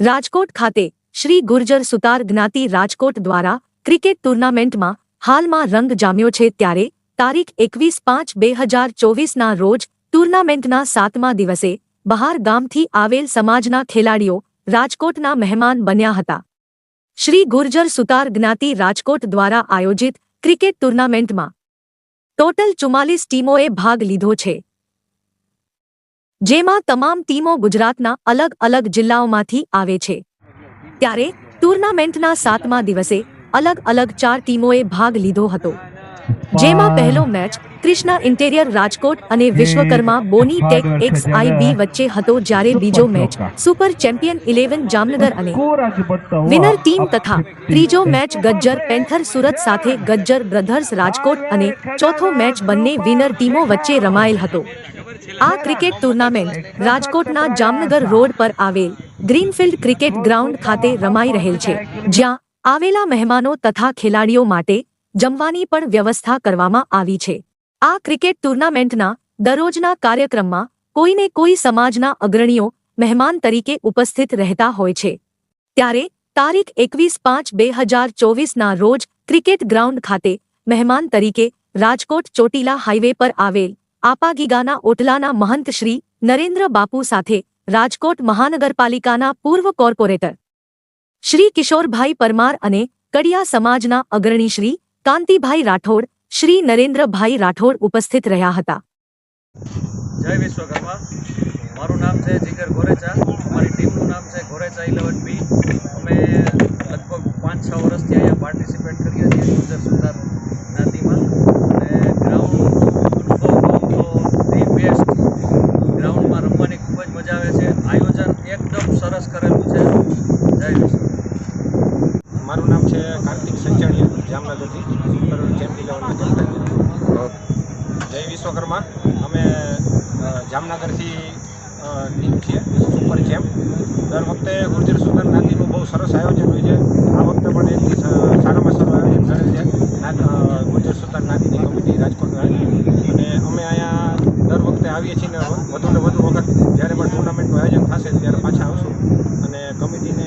રાજકોટ ખાતે શ્રી ગુર્જર સુતાર જ્ઞાતિ રાજકોટ દ્વારા ક્રિકેટ ટુર્નામેન્ટમાં હાલમાં રંગ જામ્યો છે ત્યારે તારીખ એકવીસ પાંચ બે હજાર ચોવીસના રોજ ટુર્નામેન્ટના સાતમા દિવસે બહાર ગામથી આવેલ સમાજના ખેલાડીઓ રાજકોટના મહેમાન બન્યા હતા. શ્રી ગુર્જર સુતાર જ્ઞાતિ રાજકોટ દ્વારા આયોજિત ક્રિકેટ ટુર્નામેન્ટમાં ટોટલ ચુમ્માલીસ ટીમોએ ભાગ લીધો છે. જેમાં તમામ ટીમો ગુજરાતના અલગ અલગ જિલ્લાઓમાંથી આવે છે. ત્યારે ટુર્નામેન્ટના સાતમા દિવસે અલગ અલગ ચાર ટીમોએ ભાગ લીધો હતો. જેમાં પહેલો મેચ કૃષ્ણા ઇન્ટેરિયર રાજકોટ અને Vishwakarma Boney tech X IB વચ્ચે હતો જ્યારે બીજો match super champion eleven Jamnagar અને વિનર ટીમ તથા ત્રીજો મેચ ગજ્જર પેન્થર સુરત સાથે ગજ્જર બ્રધર્સ રાજકોટ અને ચોથો મેચ બંને વિનર ટીમો વચ્ચે રમાયેલ હતો. આ ક્રિકેટ ટુર્નામેન્ટ રાજકોટના જામનગર રોડ પર આવેલ ગ્રીનફિલ્ડ ક્રિકેટ ગ્રાઉન્ડ ખાતે રમાઈ રહેલ છે જ્યાં આવેલા મહેમાનો તથા ખેલાડીઓ માટે જમવાની પણ વ્યવસ્થા કરવામાં આવી છે. આ ક્રિકેટ ટુર્નામેન્ટના દરરોજના કાર્યક્રમમાં કોઈને કોઈ સમાજના અગ્રણીઓ, મહેમાન તરીકે ઉપસ્થિત રહેતા હોય છે. ત્યારે તારીખ એકવીસ પાંચ બે હજાર ચોવીસના રોજ ક્રિકેટ ગ્રાઉન્ડ ખાતે મહેમાન તરીકે રાજકોટ ચોટીલા હાઈવે પર આવેલ આપાગીગાના ઓટલાના મહંત શ્રી નરેન્દ્ર બાપુ સાથે રાજકોટ મહાનગરપાલિકાના પૂર્વ કોર્પોરેટર શ્રી કિશોરભાઈ પરમાર અને કડિયા સમાજના અગ્રણી શ્રી કાંતિભાઈ રાઠોડ શ્રી નરેન્દ્રભાઈ રાઠોડ ઉપસ્થિત રહ્યા હતા. જય વિશ્વકર્મા. મારું નામ છે જીગર ગોરેચા. અમારી ટીમનું નામ છે ગોરેચા ઇલેવન બી. અમે લગભગ પાંચ છ વર્ષથી અહીંયા પાર્ટિસિપેટ કરીએ છીએ ગુજર સુધાર જ્ઞાતિમાં અને ગ્રાઉન્ડ અનુભવ તો ધી બેસ્ટ ગ્રાઉન્ડમાં રમવાની ખૂબ જ મજા આવે છે. આયોજન એકદમ સરસ કરેલું છે. જય વિશ્વ મારું નામ છે કાર્તિક સંચાણીયા જામનગરથી. ચેમ્પ જય વિશ્વકર્મા. અમે જામનગરથી ટીમ છીએ. Super champ. દર વખતે ગુર્જર સુગર જ્ઞાતિનું બહુ સરસ આયોજન હોય છે. આ વખતે પણ એકથી સારામાં સારું આયોજન કરેલ છે. ગુર્જર સુતાર જ્ઞાતિની કમિટી રાજકોટ અને અમે અહીંયા દર વખતે આવીએ છીએ ને વધુ ને વધુ વખત. જ્યારે પણ ટુર્નામેન્ટનું આયોજન થશે, ત્યારે પાછા આવશું. અને કમિટીને